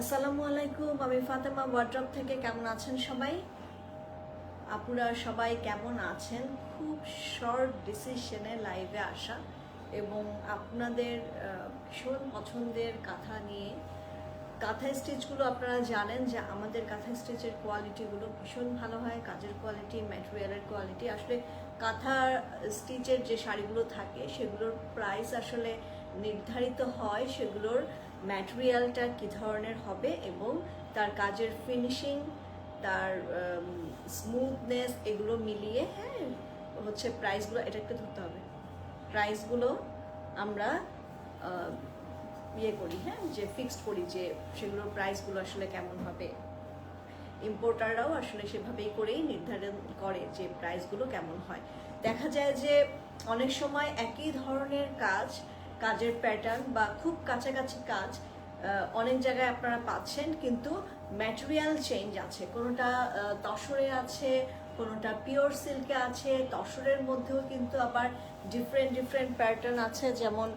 আসসালামু আলাইকুম, আমি ফাতেমা ওয়ার্ড্রপ থেকে। কেমন আছেন সবাই? আপুরা সবাই কেমন আছেন? খুব শর্ট ডিসিশনে লাইভে আসা এবং আপনাদের ভীষণ পছন্দের কাঁথা নিয়ে। কাঁথা স্টিচগুলো আপনারা জানেন যে আমাদের কাঁথা স্টিচের কোয়ালিটিগুলো ভীষণ ভালো হয়। কাজের কোয়ালিটি ম্যাটেরিয়ালের কোয়ালিটি আসলে কাঁথা স্টিচের যে শাড়িগুলো থাকে, সেগুলোর প্রাইস আসলে নির্ধারিত হয়, সেগুলোর ম্যাটেরিয়ালটা কী ধরনের হবে এবং তার কাজের ফিনিশিং তার স্মুথনেস এগুলো মিলিয়ে হ্যাঁ হচ্ছে প্রাইসগুলো এটা একটু ধরতে হবে। প্রাইসগুলো আমরা ইয়ে করি হ্যাঁ যে ফিক্সড করি যে সেগুলোর প্রাইসগুলো আসলে কেমন হবে। ইম্পোর্টাররাও আসলে সেভাবেই করেই নির্ধারণ করে যে প্রাইসগুলো কেমন হয়। দেখা যায় যে অনেক সময় একই ধরনের কাজ কাজের প্যাটার্ন বা খুব কাছাকাছি কাজ অনেক জায়গায় আপনারা পাচ্ছেন, কিন্তু ম্যাটেরিয়াল চেঞ্জ আছে। কোনোটা তসরে আছে, কোনোটা পিওর সিল্কে আছে তসরের মধ্যেও কিন্তু আবার ডিফারেন্ট ডিফারেন্ট প্যাটার্ন আছে। যেমন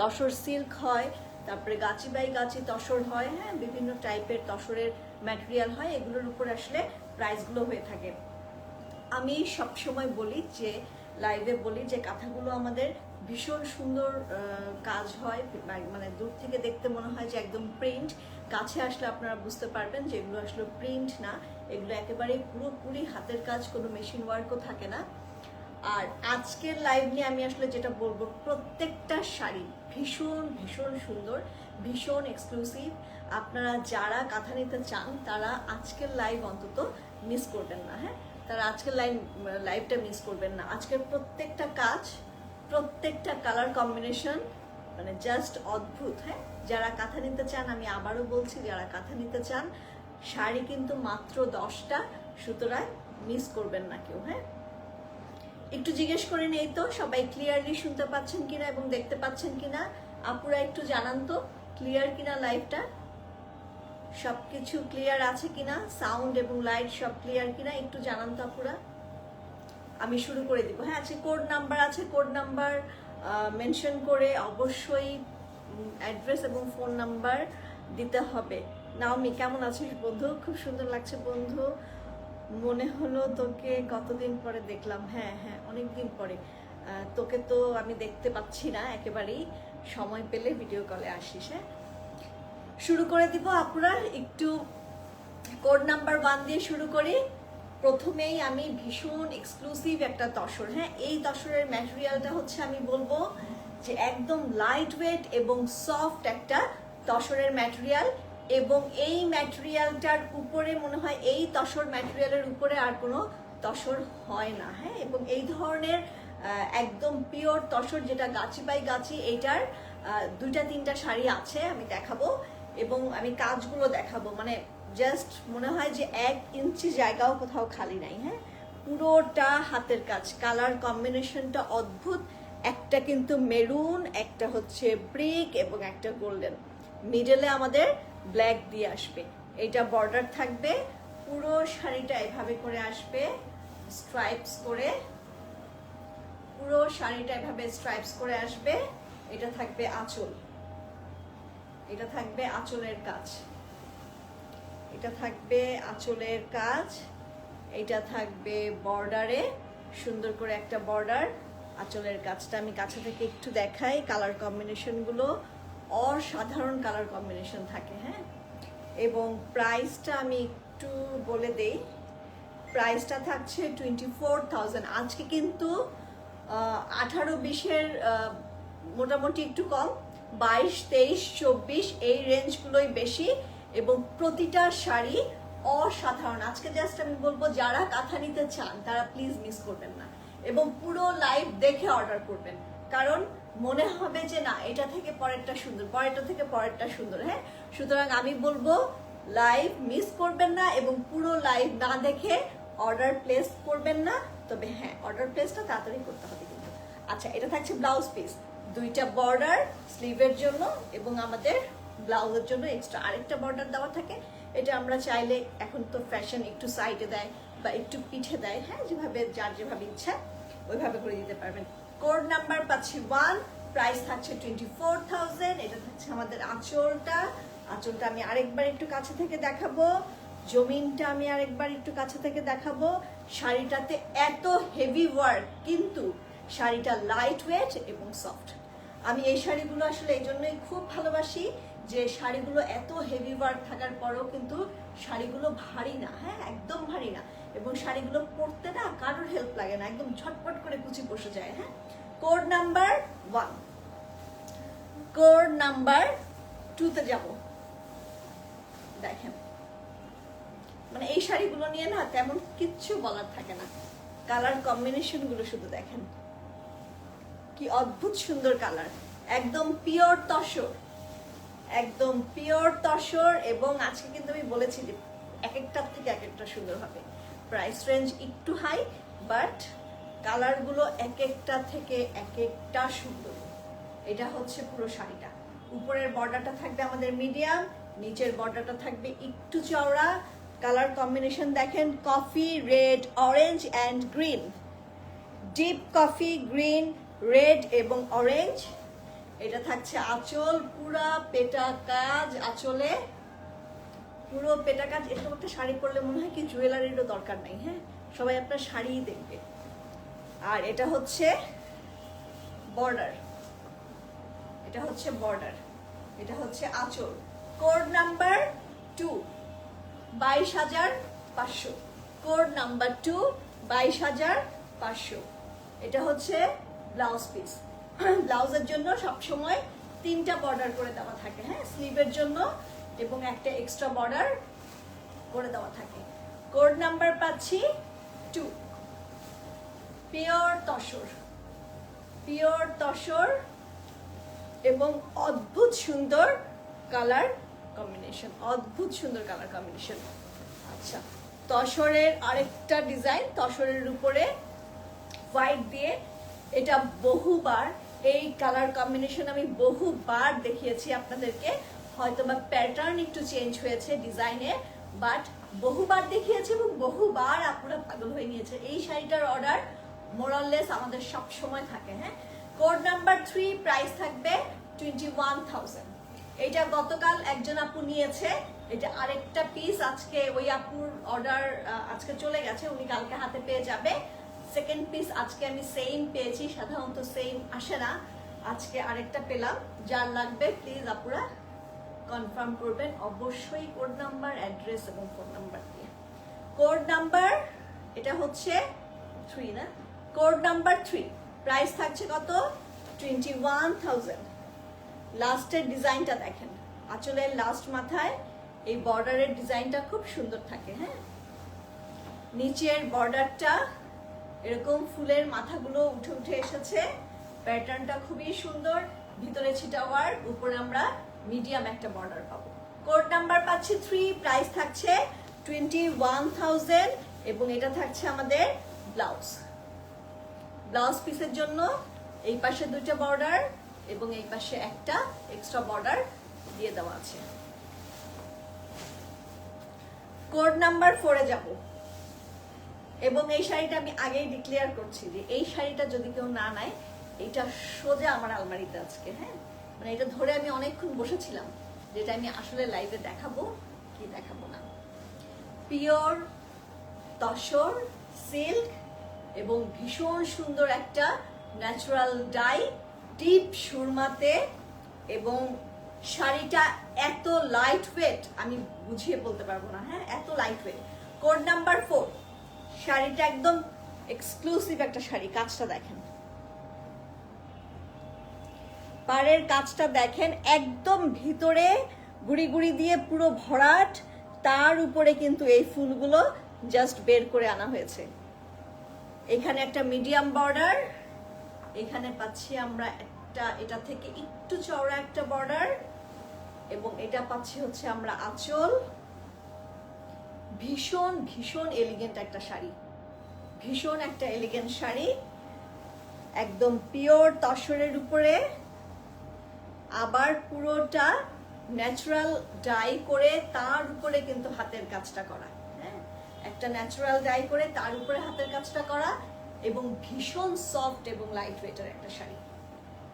তসর সিল্ক হয়, তারপরে গাছি বাই গাছি তসর হয় হ্যাঁ বিভিন্ন টাইপের তসরের ম্যাটেরিয়াল হয়, এগুলোর উপর আসলে প্রাইসগুলো হয়ে থাকে। আমি সবসময় বলি যে লাইভে বলি যে, কাঁথাগুলো আমাদের ভীষণ সুন্দর কাজ হয়। মানে দূর থেকে দেখতে মনে হয় যে একদম প্রিন্ট কাছে আসলে আপনারা বুঝতে পারবেন যে এগুলো আসলে প্রিন্ট না। এগুলো একেবারে পুরোপুরি হাতের কাজ, কোনো মেশিন ওয়ার্কও থাকে না। আর আজকের লাইভ নিয়ে আমি আসলে যেটা বলব, প্রত্যেকটা শাড়ি ভীষণ ভীষণ সুন্দর, ভীষণ এক্সক্লুসিভ আপনারা যারা কাঁথা নিতে চান, তারা আজকের লাইভ অন্তত মিস করবেন না হ্যাঁ? তারা আজকের লাইভ লাইভটা মিস করবেন না। আজকের প্রত্যেকটা কাজ প্রত্যেকটা কালার কম্বিনেশন মানে জাস্ট অদ্ভুত হ্যাঁ? যারা কাঁথা নিতে চান, আমি আবারও বলছি, যারা কাঁথা নিতে চান, শাড়ি কিন্তু মাত্র দশটা, সুতরাং মিস করবেন না কেউ হ্যাঁ? একটু জিজ্ঞেস করে নেই তো, সবাই ক্লিয়ারলি শুনতে পাচ্ছেন কিনা এবং দেখতে পাচ্ছেন কিনা? আপুরা একটু জানান তো ক্লিয়ার কিনা লাইভটা সবকিছু ক্লিয়ার আছে কিনা? সাউন্ড এবং লাইট সব ক্লিয়ার কিনা? একটু জানান তো আপুরা। আমি শুরু করে দিব। হ্যাঁ আছে কোড নাম্বার আছে কোড নাম্বার মেনশন করে অবশ্যই অ্যাড্রেস এবং ফোন নাম্বার দিতে হবে। নাওমি কেমন আছিস বন্ধু? খুব সুন্দর লাগছে বন্ধু। মনে হলো তোকে কতদিন পরে দেখলাম। হ্যাঁ হ্যাঁ অনেক দিন পরে তোকে তো আমি দেখতে পাচ্ছি না, একেবারেই সময় পেলে ভিডিও কলে আসিস হ্যাঁ? শুরু করে দিব আপনার, একটু কোড নাম্বার ওয়ান দিয়ে শুরু করি। প্রথমেই আমি ভীষণ এক্সক্লুসিভ একটা তসর হ্যাঁ এই তসরের ম্যাটেরিয়ালটা হচ্ছে আমি বলব যে একদম লাইট ওয়েট এবং সফট একটা তসরের ম্যাটেরিয়াল এবং এই ম্যাটেরিয়ালটার উপরে মনে হয় এই তসর ম্যাটেরিয়ালের উপরে আর কোনো তসর হয় না। হ্যাঁ এবং এই ধরনের একদম পিওর তসর যেটা গাছি বাই গাছি, এইটার দুইটা তিনটা শাড়ি আছে, আমি দেখাবো এবং আমি কাজগুলো দেখাবো। মানে জাস্ট মনে হয় যে এক ইঞ্চি জায়গাও কোথাও খালি নাই হ্যাঁ? পুরোটা হাতের কাজ কালার কম্বিনেশনটা অদ্ভুত। একটা কিন্তু মেরুন একটা হচ্ছে ব্রিক এবং একটা গোল্ডেন মিডলে আমাদের ব্ল্যাক দিয়ে আসবে। এটা বর্ডার থাকবে। পুরো শাড়িটা এভাবে করে আসবে স্ট্রাইপস করে। পুরো শাড়িটা এভাবে স্ট্রাইপস করে আসবে। এটা থাকবে আঁচল। এটা থাকবে আঁচলের কাজ। এটা থাকবে আঁচলের কাজ, এটা থাকবে বর্ডারে, সুন্দর করে একটা বর্ডার। আঁচলের কাজটা আমি কাছে থেকে একটু দেখাই, কালার কম্বিনেশনগুলো অসাধারণ কালার কম্বিনেশন থাকে হ্যাঁ? এবং প্রাইসটা আমি একটু বলে দেই। প্রাইসটা থাকছে টোয়েন্টি ফোর আজকে কিন্তু আঠারো বিশের মোটামুটি একটু কম। বাইশ, তেইশ, চব্বিশ, এই রেঞ্জগুলোই বেশি। এবং প্রতিটা শাড়ি অসাধারণ। আজকে জাস্ট আমি বলব, যারা কাঁথা নিতে চান, তারা প্লিজ মিস করবেন না। এবং পুরো লাইভ দেখে অর্ডার করবেন। কারণ মনে হবে যে, না, এটা থেকে পরেরটা সুন্দর, পরেরটা থেকে পরেরটা সুন্দর হ্যাঁ? সুতরাং আমি বলব লাইভ মিস করবেন না এবং পুরো লাইভ না দেখে অর্ডার প্লেস করবেন না। তবে হ্যাঁ অর্ডার প্লেসটা তাড়াতাড়ি করতে হবে কিন্তু। আচ্ছা এটা থাকছে ব্লাউজ পিস দুইটা বর্ডার স্লিভের জন্য এবং আমাদের ব্লাউজের জন্য এক্সট্রা আরেকটা বর্ডার দেওয়া থাকে। এটা আমরা চাইলে এখন তো ফ্যাশন একটু সাইডে দেয় বা একটু পিঠে দেয় হ্যাঁ? যেভাবে যার যেভাবে ইচ্ছা ওইভাবে করে দিতে পারবেন। কোড নাম্বার পাচ্ছি ওয়ান প্রাইস থাকছে টোয়েন্টি ফোর থাউজেন্ড এটা থাকছে আমাদের আঁচলটা। আঁচলটা আমি আরেকবার একটু কাছে থেকে দেখাবো। জমিনটা আমি আরেকবার একটু কাছে থেকে দেখাবো। শাড়িটাতে এত হেভি ওয়ার্ক কিন্তু শাড়িটা লাইট ওয়েট এবং সফট আমি এই শাড়িগুলো আসলে এই জন্যই খুব ভালোবাসি। যে শাড়িগুলো এত হেভি ওয়ার্ক থাকার পরেও কিন্তু শাড়িগুলো ভারী না হ্যাঁ একদম ভারী না। এবং শাড়িগুলো পরতে না কারোর হেল্প লাগে না, একদম ঝটপট করে কুচি বসে যায় হ্যাঁ। Code number one code number টুতে যাব। দেখেন। মানে এই শাড়িগুলো নিয়ে না তেমন কিচ্ছু বলার থাকে না। কালার কম্বিনেশনগুলো শুধু দেখেন। কি অদ্ভুত সুন্দর কালার একদম পিওর তসর। একদম পিওর তসর এবং আজকে কিন্তু আমি বলেছি যে এক একটার থেকে এক একটা সুন্দর হবে। প্রাইস রেঞ্জ একটু হাই বাট কালারগুলো এক একটা থেকে এক একটা সুন্দর। এটা হচ্ছে পুরো শাড়িটা। উপরের বর্ডারটা থাকবে আমাদের মিডিয়াম নিচের বর্ডারটা থাকবে একটু চওড়া। কালার কম্বিনেশন দেখেন coffee red orange and green deep coffee green red এবং অরেঞ্জ এটা থাকছে আঁচল, পুরা পেটা কাজ, আঁচলে পুরো পেটা কাজ। এরকম একটা শাড়ি পরলে মনে হয় কি জুয়েলারিরও দরকার নেই হ্যাঁ? সবাই আপনার শাড়িই দেখবে। আর এটা হচ্ছে বর্ডার এটা হচ্ছে বর্ডার এটা হচ্ছে আঁচল। কোড নাম্বার টু বাইশ হাজার পাঁচশো। কোড নাম্বার টু বাইশ হাজার পাঁচশো। এটা হচ্ছে ব্লাউজ পিস ব্লাউজের জন্য সবসময় তিনটা বর্ডার করে দেওয়া থাকে হ্যাঁ? স্লিভের জন্য এবং একটা এক্সট্রা বর্ডার করে দেওয়া থাকে। কোড নাম্বার পাচ্ছি two pure tussar. Pure tussar এবং অদ্ভুত সুন্দর কালার কম্বিনেশন অদ্ভুত সুন্দর কালার কম্বিনেশন আচ্ছা তসরের আরেকটা ডিজাইন তসরের উপরে হোয়াইট দিয়ে, এটা বহুবার এই কালার কম্বিনেশন আমি বহুবার দেখিয়েছি আপনাদেরকে। হয়তো বা প্যাটার্ন একটু চেঞ্জ হয়েছে ডিজাইনে বাট বহুবার দেখিয়েছি এবং বহুবার আপনারা পাগল হয়ে নিয়েছে এই শাড়িটার অর্ডার মোরাললেস আমাদের সব সময় থাকে হ্যাঁ? কোড নাম্বার থ্রি প্রাইস থাকবে টোয়েন্টি ওয়ান থাউজেন্ড এটা গতকাল একজন আপু নিয়েছে। এটা আরেকটা পিস আজকে ওই আপুর অর্ডার আজকে চলে গেছে। উনি কালকে হাতে পেয়ে যাবে। সেকেন্ড পিস আজকে আমি সেম পেয়েছি, সাধারণত সেম আসে না। আজকে আরেকটা পেলাম, যার লাগবে প্লিজ আপনারা কনফার্ম করবেন। অবশ্যই কোড নাম্বার অ্যাড্রেস এবং ফোন নাম্বার দিয়ে। কোড নাম্বার এটা হচ্ছে থ্রি না? কোড নাম্বার থ্রি প্রাইস থাকছে কত? টোয়েন্টি ওয়ান লাস্টের ডিজাইনটা দেখেন। আঁচলের লাস্ট মাথায় এই বর্ডারের ডিজাইনটা খুব সুন্দর থাকে হ্যাঁ? নিচের বর্ডারটা এরকম ফুলের মাথাগুলো উঠে উঠে এসেছে। প্যাটার্নটা খুবই সুন্দর। ভিতরে ছিটা ওয়ার্ক, উপরে আমরা মিডিয়াম একটা বর্ডার পাবো। কোড নাম্বার পাচ্ছি থ্রি প্রাইস থাকছে টোয়েন্টি ওয়ান থাউজেন্ড এবং এটা থাকছে আমাদের ব্লাউজ ব্লাউজ পিসের জন্য এই পাশে দুইটা বর্ডার এবং এই পাশে একটা এক্সট্রা বর্ডার দিয়ে দেওয়া আছে। কোড নাম্বার ফোরে যাব। এবং এই শাড়িটা আমি আগেই ডিক্লেয়ার করছি যে এই শাড়িটা যদি কেউ না নেয়, এটা সোজা আমার আলমারিতে আজকে হ্যাঁ? মানে এটা ধরে আমি অনেকক্ষণ বসেছিলাম, যেটা আমি আসলে লাইভে দেখাবো, কি দেখাবো না। পিওর তসর সিল্ক এবং ভীষণ সুন্দর একটা ন্যাচারাল ডাই ডিপ সুরমাতে এবং শাড়িটা এত লাইট ওয়েট আমি বুঝিয়ে বলতে পারব না হ্যাঁ? এত light weight code number four শাড়িটা একদম এক্সক্লুসিভ একটা শাড়ি, কাজটা দেখেন। পাড়ের কাজটা দেখেন, একদম ভিতরে গুড়ি গুড়ি দিয়ে পুরো ভরাট, তার উপরে কিন্তু এই ফুলগুলো জাস্ট বের করে আনা হয়েছে। এখানে একটা মিডিয়াম বর্ডার এখানে পাচ্ছি আমরা একটা, এটা থেকে একটু চওড়া একটা বর্ডার এবং এটা পাচ্ছি হচ্ছে আমরা আঁচল। ভীষণ ভীষণ এলিগেন্ট একটা শাড়ি। ভীষণ একটা এলিগেন্ট শাড়ি। একদম পিওর তসরের উপরে। আবার পুরোটা ন্যাচারাল ডাই করে তার উপরে কিন্তু হাতের কাজটা করা। হ্যাঁ? একটা ন্যাচারাল ডাই করে তার উপরে হাতের কাজটা করা এবং ভীষণ সফট এবং লাইট ওয়েটের একটা শাড়ি।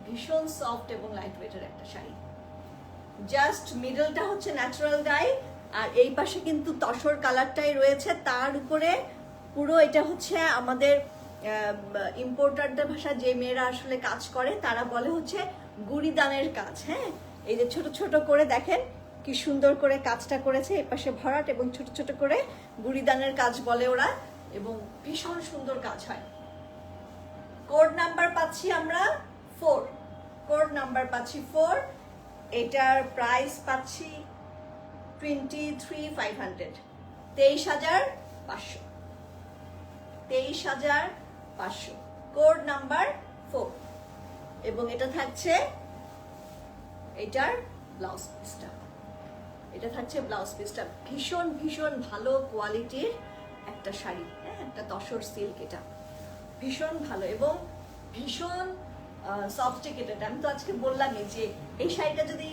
ভীষণ সফট এবং লাইট ওয়েটের একটা শাড়ি। জাস্ট মিডলটা হচ্ছে ন্যাচারাল ডাই আর এই পাশে কিন্তু তসর কালারটাই রয়েছে। তার উপরে পুরো এটা হচ্ছে আমাদের ইম্পোর্টারদের ভাষা যে মেয়েরা আসলে কাজ করে, তারা বলে হচ্ছে গুড়িদানের কাজ হ্যাঁ? এই যে ছোট ছোট করে দেখেন কি সুন্দর করে কাজটা করেছে এই পাশে ভরাট এবং ছোট ছোট করে গুড়িদানের কাজ বলে ওরা এবং ভীষণ সুন্দর কাজ হয়। কোড নাম্বার পাচ্ছি আমরা ফোর কোড নাম্বার পাচ্ছি ফোর এটার প্রাইস পাচ্ছি টোয়েন্টি থ্রি ফাইভ হান্ড্রেড তেইশ হাজার পাঁচশো। তেইশ হাজার পাঁচশো। কোড নাম্বার ফোর এবং এটা থাকছে এটার ব্লাউজ পিসটা এটা থাকছে ব্লাউজ পিসটা ভীষণ ভীষণ ভালো কোয়ালিটির একটা শাড়ি হ্যাঁ? একটা তসর সিল্ক এটা। ভীষণ ভালো এবং ভীষণ সফটিকেটেড আমি তো আজকে বললামই যে এই শাড়িটা যদি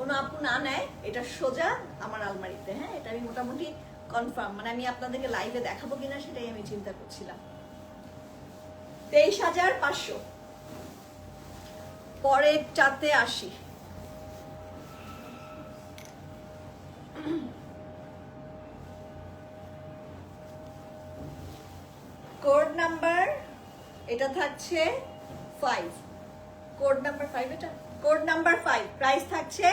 কোনো আপু না নেয়, এটা সোজা আমার আলমারিতে হ্যাঁ? এটা আমি মোটামুটি কনফার্ম মানে আমি আপনাদেরকে লাইভে দেখাবো কিনা সেটাই আমি চিন্তা করছিলাম। তেইশ হাজার পাঁচশো। পরের চাতে আসি। কোড নাম্বার, এটা থাকছে ফাইভ কোড নাম্বার ফাইভ এটা? কোড নাম্বার ফাইভ প্রাইস থাকছে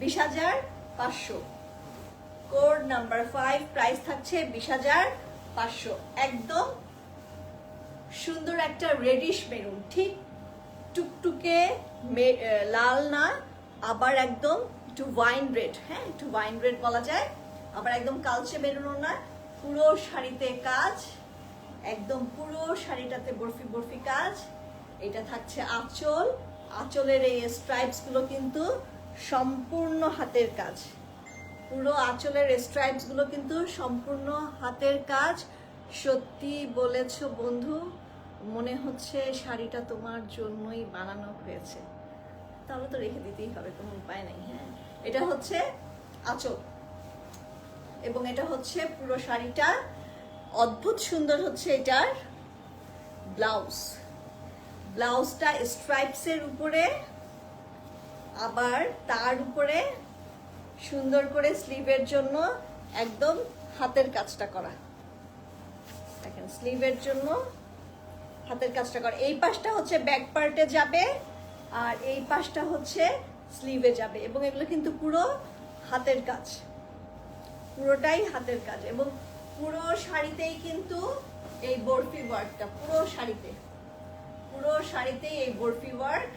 বিশ হাজার পাঁচশো। কোড নাম্বার ফাইভ, প্রাইস থাকছে বিশ হাজার পাঁচশো। একদম সুন্দর একটা রেডিশ মেরুন ঠিক টুকটুকে লাল না, আবার একদম একটু ওয়াইন রেড হ্যাঁ একটু ওয়াইন রেড বলা যায়। আবার একদম কালচে মেরুনও না, পুরো শাড়িতে কাজ, একদম পুরো শাড়িটাতে বরফি বরফি কাজ। এটা থাকছে আঁচল, আঁচলের এই স্ট্রাইপসগুলো কিন্তু সম্পূর্ণ হাতের কাজ। পুরো আঁচলের স্ট্রাইপসগুলো কিন্তু সম্পূর্ণ হাতের কাজ। সত্যি বলেছ বন্ধু, মনে হচ্ছে শাড়িটা তোমার জন্যই বানানো হয়েছে। তাহলে তো রেখে দিতেই হবে, কোনো উপায় নেই হ্যাঁ। এটা হচ্ছে আঁচল। এবং এটা হচ্ছে পুরো শাড়িটা। অদ্ভুত সুন্দর হচ্ছে এটার ব্লাউজ। ব্লাউজটা স্ট্রাইপসের উপরে আবার তার উপরে সুন্দর করে স্লিভের জন্য একদম হাতের কাজটা করা। দেখেন, স্লিভের জন্য হাতের কাজটা করা। এই পাশটা হচ্ছে ব্যাক পার্টে যাবে আর এই পাশটা হচ্ছে স্লিভে যাবে এবং এগুলো কিন্তু পুরো হাতের কাজ। পুরোটাই হাতের কাজ এবং পুরো শাড়িতেই কিন্তু এই বরফি ওয়ার্কটা পুরো শাড়িতে। পুরো শাড়িতেই এই বরফি ওয়ার্ক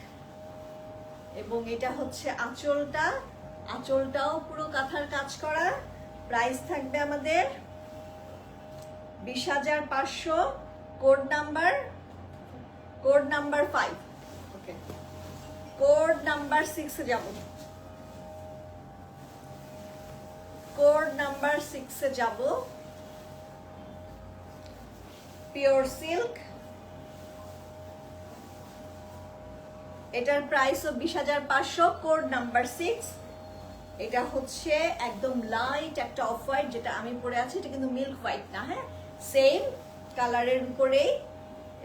এবং এটা হচ্ছে আঁচলটা। আঁচলটাও পুরো কাঁথার কাজ করা। প্রাইস থাকবে আমাদের বিশ হাজার পাঁচশো। Code number code number five okay code number সিক্সে যাব। কোড নাম্বার সিক্সে যাব। পিওর সিল্ক এটার প্রাইসও বিশ হাজার পাঁচশো কোড নাম্বার সিক্স এটা হচ্ছে একদম লাইট একটা অফ হোয়াইট যেটা আমি পরে আছি, এটা কিন্তু মিল্ক হোয়াইট না হ্যাঁ? সেম কালারের উপরেই,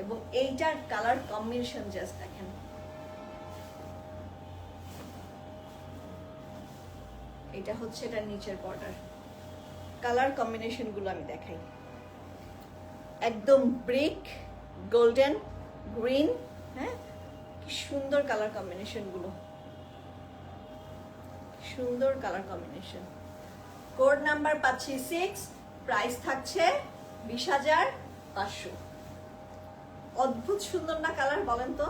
এবং এইটার কালার কম্বিনেশন জাস্ট দেখেন। এটা হচ্ছে এটা নিচের বর্ডার কালার কম্বিনেশনগুলো আমি দেখাই। একদম ব্রিক গোল্ডেন গ্রিন হ্যাঁ? সুন্দর কালার কম্বিনেশনগুলো। সুন্দর কালার কম্বিনেশন কোড নাম্বার পাচ্ছি সিক্স প্রাইস থাকছে বিশ হাজার পাঁচশো। অদ্ভুত সুন্দর না কালার বলেন তো?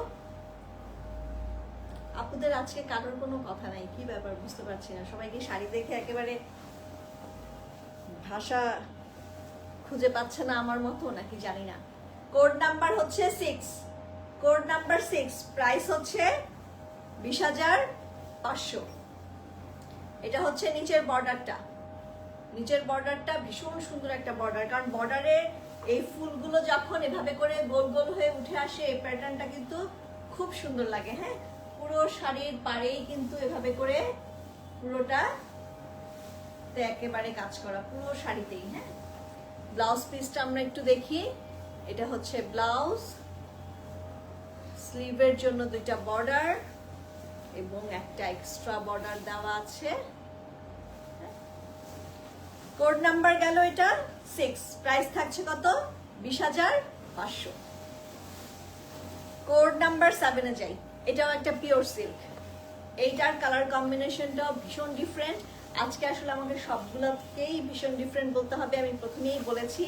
আপুদের আজকে কারোর কোনো কথা নাই, কি ব্যাপার বুঝতে পারছি না। সবাই কি শাড়ি দেখে একেবারে ভাষা খুঁজে পাচ্ছে না আমার মতো, নাকি জানি না। কোড নাম্বার হচ্ছে six code number six, price হচ্ছে বিশ হাজার পাঁচশো। এটা হচ্ছে নিচের বর্ডারটা। নিচের বর্ডারটা ভীষণ সুন্দর একটা বর্ডার, কারণ বর্ডারে এই ফুলগুলো যখন এভাবে করে গোল গোল হয়ে উঠে আসে, এই প্যাটার্নটা কিন্তু খুব সুন্দর লাগে হ্যাঁ? পুরো শাড়ির পাড়েই কিন্তু এভাবে করে পুরোটা একেবারে কাজ করা, পুরো শাড়িতেই হ্যাঁ? ব্লাউজ পিসটা আমরা একটু দেখি। এটা হচ্ছে ব্লাউজ স্লিভের জন্য দুইটা বর্ডার এবং একটা এক্সট্রা বর্ডার দেওয়া আছে। কোড নাম্বার গেল এটা সিক্স প্রাইস থাকছে কত? বিশ হাজার পাঁচশো। কোড নাম্বার সেভেনে যাই। এটাও একটা পিওর সিল্ক এইটার কালার কম্বিনেশনটাও ভীষণ ডিফারেন্ট আজকে আসলে আমাকে সবগুলোকেই ভীষণ ডিফারেন্ট বলতে হবে। আমি প্রথমেই বলেছি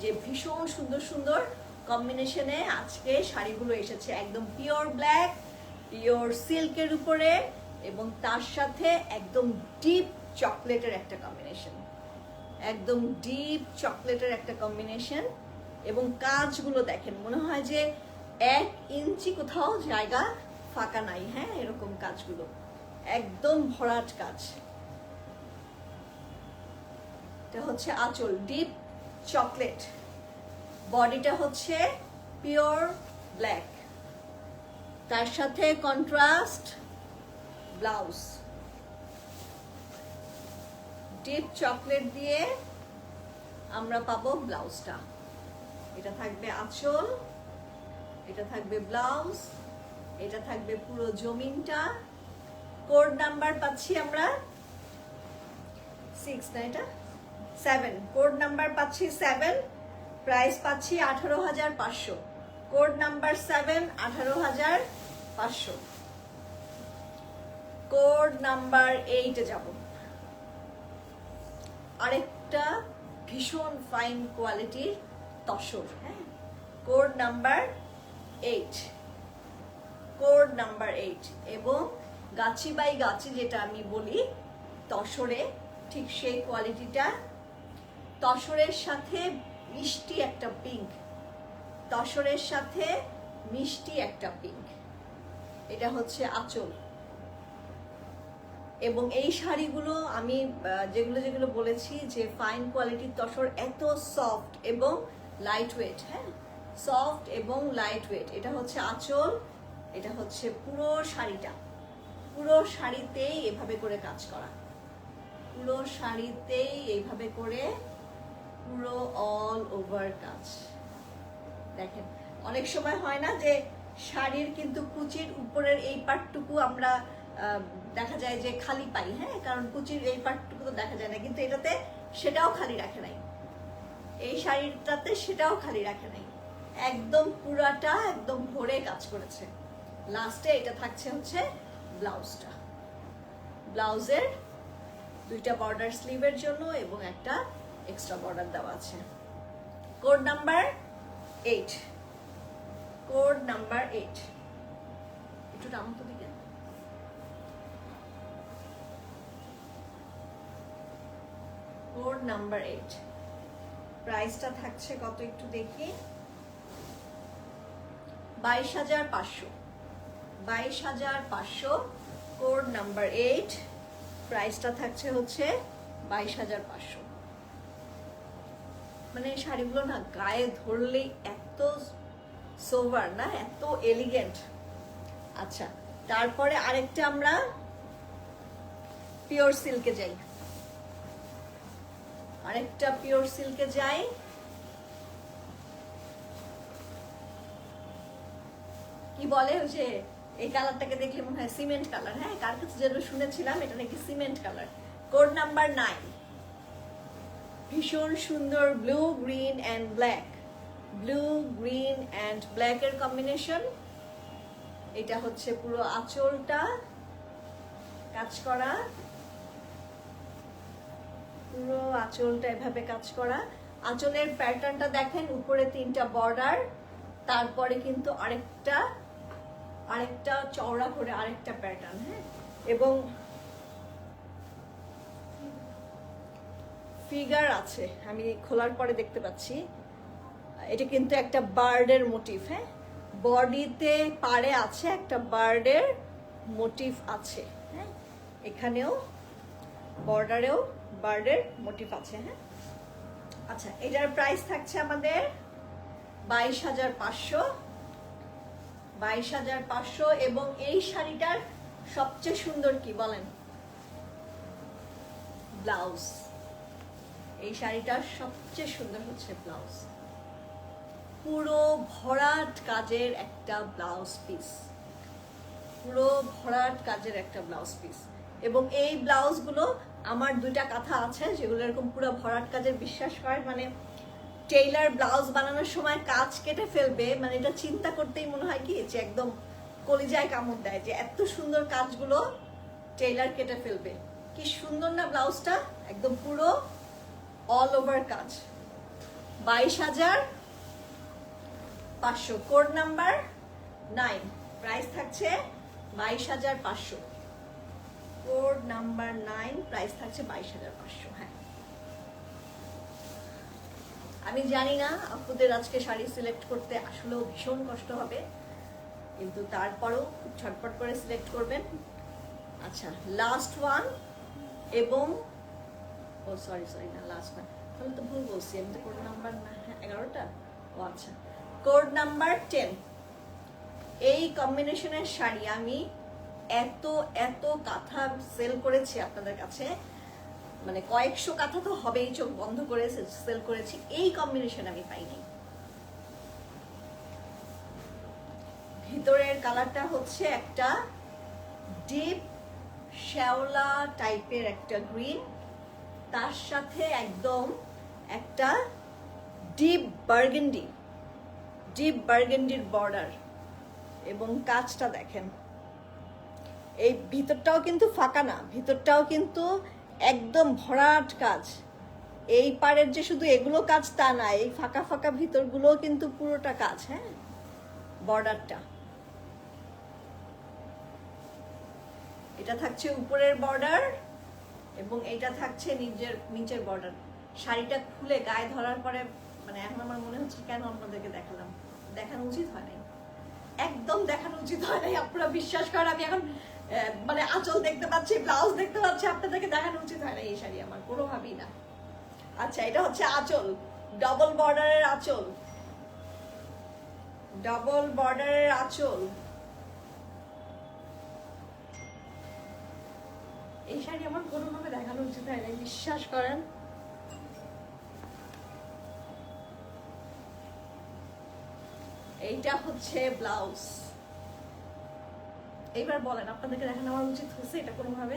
যে ভীষণ সুন্দর সুন্দর কম্বিনেশনে আজকে শাড়িগুলো এসেছে একদম পিওর ব্ল্যাক পিওর সিল্কের উপরে এবং তার সাথে একদম ডিপ চকলেটের একটা কম্বিনেশন একদম ডিপ চকলেটের একটা কম্বিনেশন এবং কাজগুলো দেখেন, মনে হয় যে এক ইঞ্চি কোথাও জায়গা ফাঁকা নাই হ্যাঁ এরকম কাজগুলো। একদম ভরাট কাজ। এটা হচ্ছে আঁচল ডিপ চকলেট বডিটা হচ্ছে পিওর ব্ল্যাক। তার সাথে কন্ট্রাস্ট ব্লাউজ। ডিপ চকলেট দিয়ে আমরা পাবো ব্লাউজটা। এটা থাকবে আঁচল, এটা থাকবে ব্লাউজ, এটা থাকবে পুরো জমিনটা। কোড নাম্বার পাচ্ছি আমরা সিক্স না এটা? সেভেন কোড নাম্বার পাচ্ছি সেভেন প্রাইস পাচ্ছি আঠারো হাজার পাঁচশো। কোড নাম্বার সেভেন, আঠারো হাজার পাঁচশো। কোড নাম্বার এইটে যাব। আরেকটা ভীষণ ফাইন কোয়ালিটির তসর হ্যাঁ? Code number eight. Code number eight. এবং গাছি বাই গাছি যেটা আমি বলি, তসরে ঠিক সেই কোয়ালিটিটা তসরের সাথে মিষ্টি একটা পিঙ্ক তসরের সাথে মিষ্টি একটা পিঙ্ক এটা হচ্ছে আঁচল। এবং এই শাড়িগুলো আমি যেগুলো যেগুলো বলেছি যে ফাইন কোয়ালিটির তসর এত সফট এবং লাইট ওয়েট হ্যাঁ? সফট এবং লাইট ওয়েট এটা হচ্ছে আঁচল, এটা হচ্ছে পুরো শাড়িটা। পুরো শাড়িতেই এভাবে করে কাজ করা। পুরো শাড়িতেই এইভাবে করে পুরো অল ওভার কাজ। দেখেন, অনেক সময় হয় না যে শাড়ির কিন্তু কুচির উপরের এই পার্টটুকু আমরা দেখা যায় যে খালি পাই হ্যাঁ? কারণ কুচির এই পার্টটুকু তো দেখা যায় না, কিন্তু এটাতে সেটাও খালি রাখে নাই। এই শাড়িটাতে সেটাও খালি রাখে নাই। একদম পুরাটা, একদম ভরে কাজ করেছে। লাস্টে এটা থাকছে হচ্ছে ব্লাউজটা। ব্লাউজের দুইটা বর্ডার স্লিভের জন্য এবং একটা এক্সট্রা বর্ডার দেওয়া আছে। Code number eight code number eight একটু নাম তো দিকে। কোড নাম্বার এইট প্রাইসটা থাকছে কত একটু দেখি? বাইশ হাজার পাঁচশো। বাইশ হাজার পাঁচশো কোড নাম্বার এইট প্রাইসটা থাকছে হচ্ছে বাইশ হাজার পাঁচশো। মানে শাড়িগুলো না গায়ে ধরলেই এত সোভার না, এত এলিগেন্ট আচ্ছা তারপরে আরেকটা আমরা পিওর সিল্কে যাই। আরেকটা পিওর সিল্কে যাই। কি বলে ওই যে, এই কালারটাকে দেখলে মনে হয় সিমেন্ট কালার হ্যাঁ কার কাছে যেন শুনেছিলাম, এটা নাকি cement colour code number nine ভীষণ সুন্দর blue green and black blue green and ব্ল্যাকের কম্বিনেশন এটা হচ্ছে পুরো আঁচলটা। কাজ করা। পুরো আঁচলটা এভাবে কাজ করা। আঁচলের প্যাটার্নটা দেখেন, উপরে তিনটা বর্ডার তারপরে কিন্তু আরেকটা আরেকটা চওড়া করে আরেকটা প্যাটার্ন হ্যাঁ? এবং ফিগার আছে, আমি খোলার পরে দেখতে পাচ্ছি। এটা কিন্তু একটা বার্ডের মোটিভ হ্যাঁ? বডিতে পারে আছে একটা বার্ডের মোটিভ আছে হ্যাঁ? এখানেও বর্ডারেও বার্ডের মোটিভ আছে হ্যাঁ? আচ্ছা এটার প্রাইস থাকছে আমাদের বাইশ হাজার পাঁচশো। বাইশ হাজার পাঁচশো এবং এই শাড়িটার সবচেয়ে সুন্দর কি বলেন? ব্লাউজ। এই শাড়িটার সবচেয়ে সুন্দর হচ্ছে ব্লাউজ পুরো ভরাট কাজের একটা ব্লাউজ পিস পুরো ভরাট কাজের একটা ব্লাউজ পিস এবং এই ব্লাউজগুলো আমার দুইটা কথা আছে, যেগুলো এরকম পুরো ভরাট কাজের বিশ্বাস করেন মানে টেইলার ব্লাউজ বানানোর সময় কাজ কেটে ফেলবে মানে এটা চিন্তা করতেই মনে হয় কি, যে একদম কলিজায় কামড় দেয়, যে এত সুন্দর কাজগুলো টেইলার কেটে ফেলবে। কি সুন্দর না ব্লাউজটা একদম পুরো অল ওভার কাজ। বাইশ হাজার পাঁচশো। কোড নাম্বার নাইন প্রাইস থাকছে বাইশ হাজার পাঁচশো। কোড নাম্বার নাইন প্রাইস থাকছে বাইশ হাজার পাঁচশো। হ্যাঁ। আমি জানি না, আপুদের আজকে শাড়ি সিলেক্ট করতে আসলেও ভীষণ কষ্ট হবে। কিন্তু তারপরেও খুব ছটপট করে সিলেক্ট করবেন। আচ্ছা লাস্ট ওয়ান এবং ও সরি সরি না লাস্ট তাহলে তো ভুল বলছি কোড নাম্বার না হ্যাঁ এগারোটা? ও আচ্ছা। কোড নাম্বার টেন এই কম্বিনেশনের শাড়ি আমি এত এত কাঁথা সেল করেছি আপনাদের কাছে। মানে কয়েকশো কাঁথা তো হবেই, চোখ বন্ধ করে সেল করেছি, এই কম্বিনেশন আমি পাইনি। ভিতরের কালারটা হচ্ছে একটা ডিপ শ্যাওলা টাইপের একটা গ্রিন তার সাথে একদম একটা ডিপ বার্গেন্ডি ডিপ বার্গেন্ডির বর্ডার এবং কাজটা দেখেন। এই ভিতরটাও কিন্তু ফাঁকা না, ভিতরটাও কিন্তু একদম ভরাট কাজ। এই পারের যে শুধু এগুলো কাজ তা না, এই ফাঁকা ফাঁকা ভিতরগুলো কিন্তু পুরোটা কাজ হ্যাঁ? বর্ডারটা এটা থাকছে উপরের বর্ডার এবং এটা থাকছে নিজের, নিচের বর্ডার শাড়িটা খুলে গায়ে ধরার পরে মানে এখন আমার মনে হচ্ছে কেন আপনাদেরকে দেখালাম? দেখানো উচিত হয় নাই। একদম দেখানো উচিত হয় নাই, আপনারা বিশ্বাস করেন, আমি এখন মানে আঁচল দেখতে পাচ্ছি ব্লাউজ দেখতে পাচ্ছি, আপনাদেরকে দেখানো উচিত হয় না এই শাড়ি আমার, কোনোভাবেই না। আচ্ছা এটা হচ্ছে আঁচল ডবল বর্ডারের আঁচল। ডবল বর্ডারের আঁচল। এই শাড়ি আমার কোনোভাবে দেখানো উচিত হয় না বিশ্বাস করেন। এইটা হচ্ছে ব্লাউজ। এইবার বলেন, আপনাদেরকে দেখানো আমার উচিত হয়েছে এটা কোনোভাবে?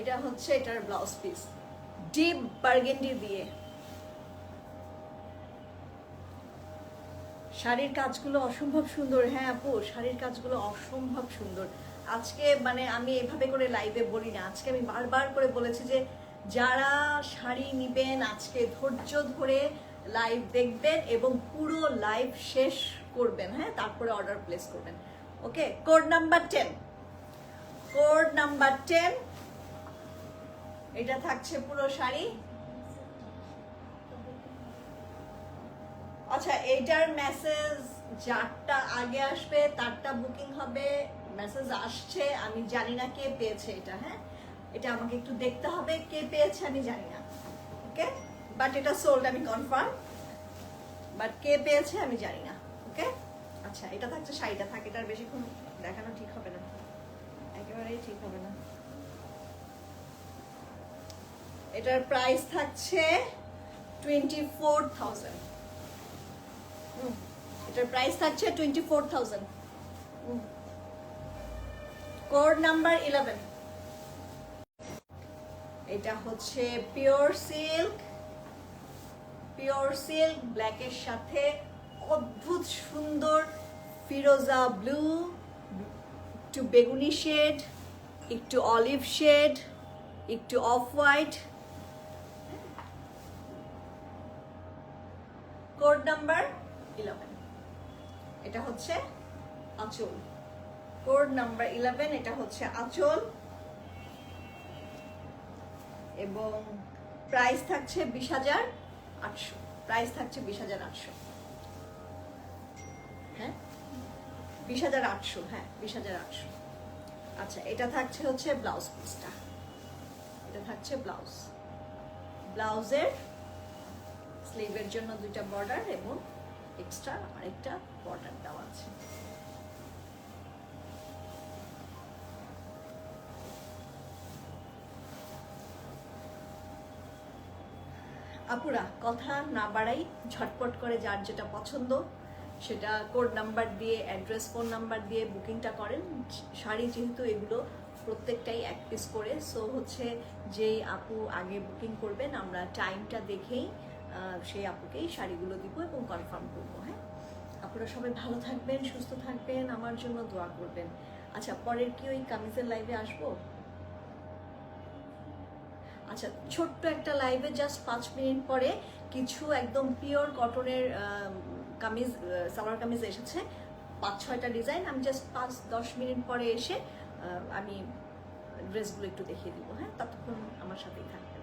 এটা হচ্ছে এটার ব্লাউজ পিস ডিপ বার্গেন্ডি দিয়ে। শাড়ির কাজগুলো অসম্ভব সুন্দর। হ্যাঁ আপু, শাড়ির কাজগুলো অসম্ভব সুন্দর। আজকে মানে আমি এভাবে করে লাইভে বলি না। আজকে আমি বারবার করে বলেছি যে, যারা শাড়ি নিবেন, আজকে ধৈর্য ধরে লাইভ দেখবেন এবং পুরো লাইভ শেষ করবেন। হ্যাঁ তারপরে অর্ডার প্লেস করবেন। Okay code number ten code number ten এটা থাকছে পুরো শাড়ি। আচ্ছা এইটার মেসেজ যারটা আগে আসবে, তারটা বুকিং হবে মেসেজ আসছে, আমি জানি না কে পেয়েছে এটা হ্যাঁ? এটা আমাকে একটু দেখতে হবে, কে পেয়েছে আমি জানি না ওকে বাট এটা সোল্ড আমি কনফার্ম বাট কে পেয়েছে আমি জানি না ওকে আচ্ছা এটা থাকছে শাড়িটা থাকে এটার বেশিক্ষণ দেখানো ঠিক হবে না। একেবারেই ঠিক হবে না। এটার প্রাইস থাকছে টোয়েন্টি ফোর থাউজেন্ড এটার প্রাইস থাকছে twenty four thousand code number eleven এটা হচ্ছে পিওর সিল্ক পিওর সিল্ক ব্ল্যাকের সাথে অদ্ভুত সুন্দর ফিরোজা ব্লু একটু বেগুনি শেড একটু অলিভ শেড একটু off white code number eleven এটা হচ্ছে আঁচল। কোড নাম্বার ইলেভেন এটা হচ্ছে আঁচল। এবং প্রাইস থাকছে বিশ হাজার আটশো। প্রাইস থাকছে বিশ হাজার আটশো। হ্যাঁ? বিশ হাজার আটশো হ্যাঁ বিশ হাজার আটশো। আচ্ছা এটা থাকছে হচ্ছে ব্লাউজ পিসটা। এটা থাকছে ব্লাউজ। ব্লাউজের স্লিভের জন্য দুইটা বর্ডার এবং এক্সট্রা আরেকটা বর্ডার দেওয়া আছে। আপুরা, কথা না বাড়াই ঝটপট করে যার যেটা পছন্দ, সেটা কোড নাম্বার দিয়ে অ্যাড্রেস ফোন নাম্বার দিয়ে বুকিংটা করেন। শাড়ি যেহেতু এগুলো প্রত্যেকটাই এক পিস করে সো হচ্ছে যেই আপু আগে বুকিং করবেন, আমরা টাইমটা দেখেই সেই আপুকেই শাড়িগুলো দিব এবং কনফার্ম করব হ্যাঁ? আপনারা সবাই ভালো থাকবেন, সুস্থ থাকবেন, আমার জন্য দোয়া করবেন। আচ্ছা পরের কি ওই কামিজের লাইভে আসব? আচ্ছা ছোট্ট একটা লাইভে জাস্ট পাঁচ মিনিট পরে কিছু একদম পিওর কটনের কামিজ সালোয়ার কামিজ এসেছে। পাঁচ, ছয়টা ডিজাইন আমি জাস্ট পাঁচ, দশ মিনিট পরে এসে আমি ড্রেসগুলো একটু দেখিয়ে দিব হ্যাঁ? ততক্ষণ আমার সাথেই হাফিজ